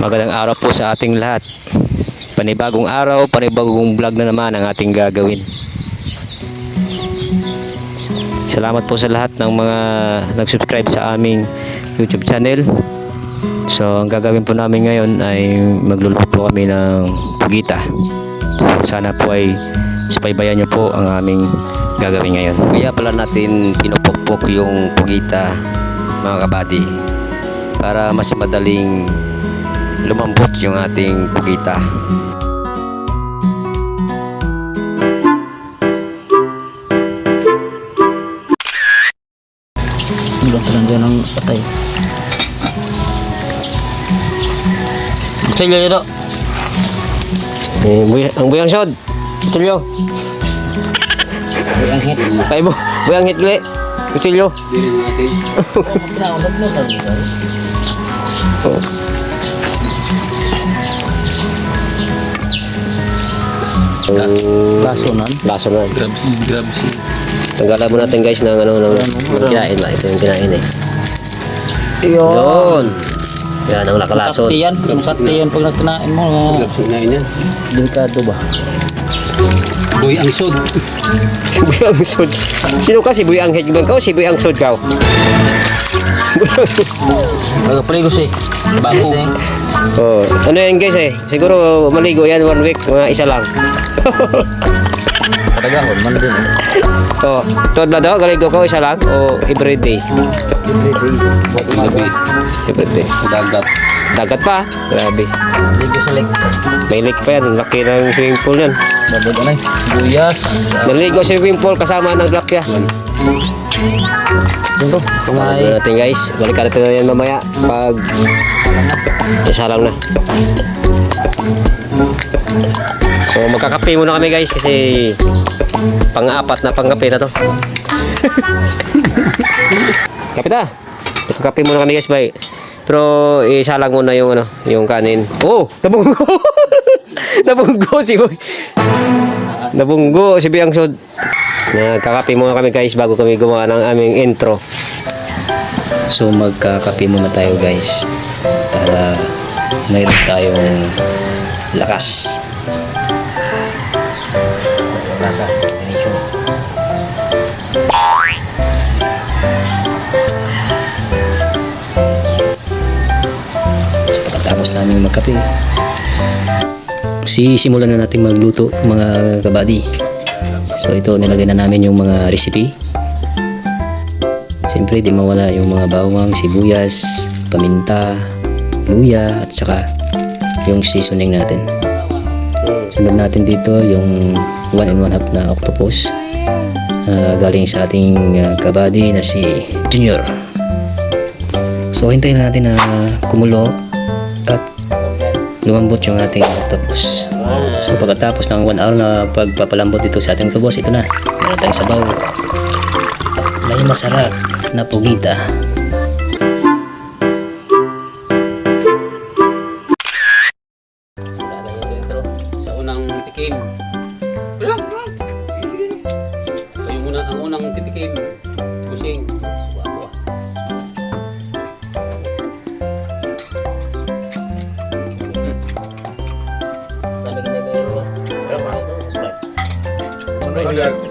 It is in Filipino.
Magandang araw po sa ating lahat. Panibagong araw, panibagong vlog na naman ang ating gagawin. Salamat po sa lahat ng mga nag-subscribe sa aming YouTube channel. So, ang gagawin po namin ngayon ay magluluto kami ng pugita. Sana po ay subaybayan nyo po ang aming gagawin ngayon. Kaya pala natin pinupukpok yung pugita mga kabady para mas madaling lumambot yung ating pugita. Bilang ka lang dyan ng patay. Kutsilyo yun. Eh, buy- ang buyang sod. Kutsilyo. Ang hit. Kaya mo, buyang hitli. Kutsilyo. Pinaunod mo talaga guys. Oh. Ang Laso nun. laso na. Grabs. Grabs. Tanggalan mo natin guys ng ano, ng, ng kinain ba? Ito yung kinain eh. Yun. Doon. Yan ang nakalason. Sakti yan. Sakti yan pag nagkinain mo. Grabs na yan. Delikado ba? Boy ang sod. Buyang sod. Sino ka? Si Buyang Higman ka o si Buyang Sod ka? Baga paligos eh. Bako. Oh, ano yan guys eh. Siguro maligo yan one week. Mga isa lang. Kadagahon man din eh. oh, tuwad ba daw? Galigo ka o isa lang? O everyday? Sabi, Everyday. dagat. Dagat pa. Grabe. Ligo sa lake. May lake pa yan. Laki ng swimming pool yan. Babag anay. Buyas. Naligo sa swimming pool kasama ng lakya. Ito. Kumay. Ano natin guys, balikan natin na yan mamaya pag isa lang na. So magkakape muna kami guys kasi pang-apat na pangkape na to. Kape ta. Magkakape muna kami guys bye. Pero isa lang muna yung ano, yung kanin. Oh, nabunggo. nabunggo si Boy. Nabunggo si Biang Sod. Nagkakape muna kami guys bago kami gumawa ng aming intro. So magkakape muna tayo guys para mayroon tayong lakas. Lasa. Definition. So pagkatapos namin magkape, sisimulan na natin magluto mga kabady. So ito nilagay na namin yung mga recipe. Siyempre di mawala yung mga bawang, sibuyas, paminta, luya at saka yung seasoning natin. Sunod natin dito yung 1 and 1 half na octopus ah, galing sa ating uh, kabady na si Junior. So hintayin na natin na kumulo at lumambot yung ating octopus. So pagkatapos ng 1 hour na pagpapalambot dito sa ating octopus, ito na. Meron tayong sabaw. May masarap na pugita. Sa unang tikim. Wala, wala. So, yung ang unang titikim, kusing. Sabi ka na ba yun? Pero pa ito. Subscribe.